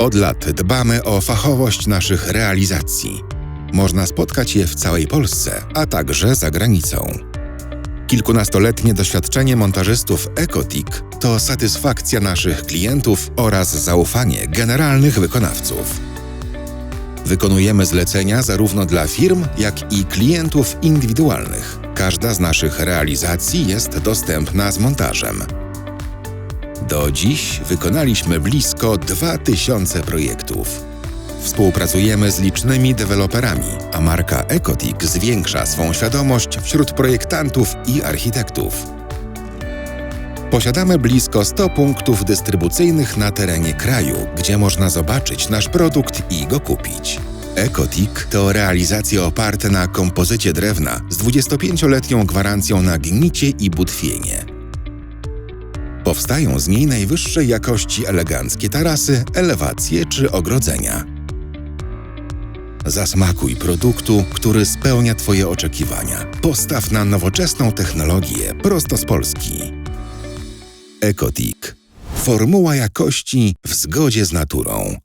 Od lat dbamy o fachowość naszych realizacji. Można spotkać je w całej Polsce, a także za granicą. Kilkunastoletnie doświadczenie montażystów Ecotic to satysfakcja naszych klientów oraz zaufanie generalnych wykonawców. Wykonujemy zlecenia zarówno dla firm, jak i klientów indywidualnych. Każda z naszych realizacji jest dostępna z montażem. Do dziś wykonaliśmy blisko 2000 projektów. Współpracujemy z licznymi deweloperami, a marka Ecotic zwiększa swą świadomość wśród projektantów i architektów. Posiadamy blisko 100 punktów dystrybucyjnych na terenie kraju, gdzie można zobaczyć nasz produkt i go kupić. Ecotic to realizacje oparte na kompozycie drewna z 25-letnią gwarancją na gnicie i butwienie. Powstają z niej najwyższej jakości eleganckie tarasy, elewacje czy ogrodzenia. Zasmakuj produktu, który spełnia Twoje oczekiwania. Postaw na nowoczesną technologię prosto z Polski. Ecotic. Formuła jakości w zgodzie z naturą.